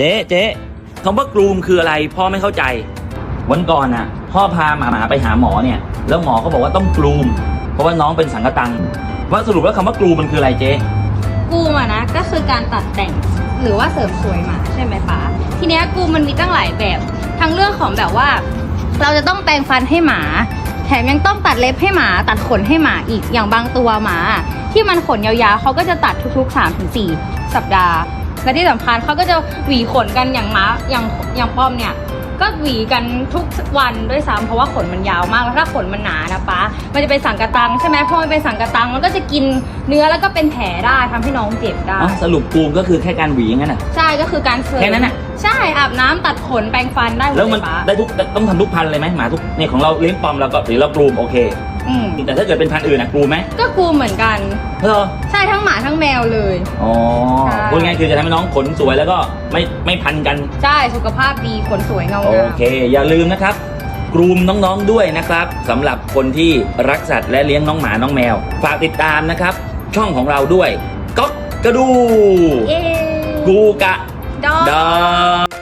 เจ๊เจ๊คำว่ากรูมคืออะไรพ่อไม่เข้าใจ วันก่อนน่ะ พ่อพาหมาหมาไปหาหมอเนี่ย แล้วหมอเขาบอกว่าต้องกรูม เพราะว่าน้องเป็นสังกะตังว่าสรุปแล้วคำว่ากรูมมันคืออะไรเจ๊กูมอะนะก็คือการตัดแต่งหรือว่าเสริมสวยหมาใช่ไหมป้าทีเนี้ยกูมันมีตั้งหลายแบบ ทั้งเรื่องของแบบว่า เราจะต้องแปรงฟันให้หมา แถมยังต้องตัดเล็บให้หมา ตัดขนให้หมาอีกอย่างบางตัวหมา ที่มันขนยาวๆเขาก็จะตัดทุกๆ3-4สัปดาห์ และที่สำคัญเขาก็จะหวีขนกันอย่างม้าอย่างอย่างป้อมเนี่ยก็หวีกันทุกวันด้วยซ้ำเพราะว่าขนมันยาวมากแล้วถ้าขนมันหนานะป๊ามันจะเป็นสังกะตังใช่ไหมพอมันเป็นสังกะตังมันก็จะกินเนื้อแล้วก็เป็นแผลได้ทำให้น้องเจ็บได้ อ๋อสรุปกรูมก็คือแค่การหวีงั้นน่ะ ใช่ก็คือการเสริมแค่นั้นน่ะ ใช่อาบน้ำตัดขนแปรงฟันได้หมดแล้วมันเลยป๊าได้ทุกต้องทำทุกพันธุ์เลยไหมหมาทุกเนี่ยของเราเลี้ยงปอมเราก็หรือเรากรูมโอเค อืมแต่ถ้าเกิดเป็นพันธุ์อื่นนะกรูมไหมก็กูเหมือนกัน เออใช่ทั้งหมาทั้งแมวเลย อ๋อใช่ พูดง่ายๆคือจะทำให้น้องขนสวยแล้วก็ไม่ไม่พันกัน ใช่สุขภาพดีขนสวยเงาโองามเค อย่าลืมนะครับ กรูมน้องๆด้วยนะครับสำหรับคนที่รักสัตว์และเลี้ยงน้องหมาน้องแมว ฝากติดตามนะครับ ช่องของเราด้วย ก๊อกกระดู เย้กูกะดอดอ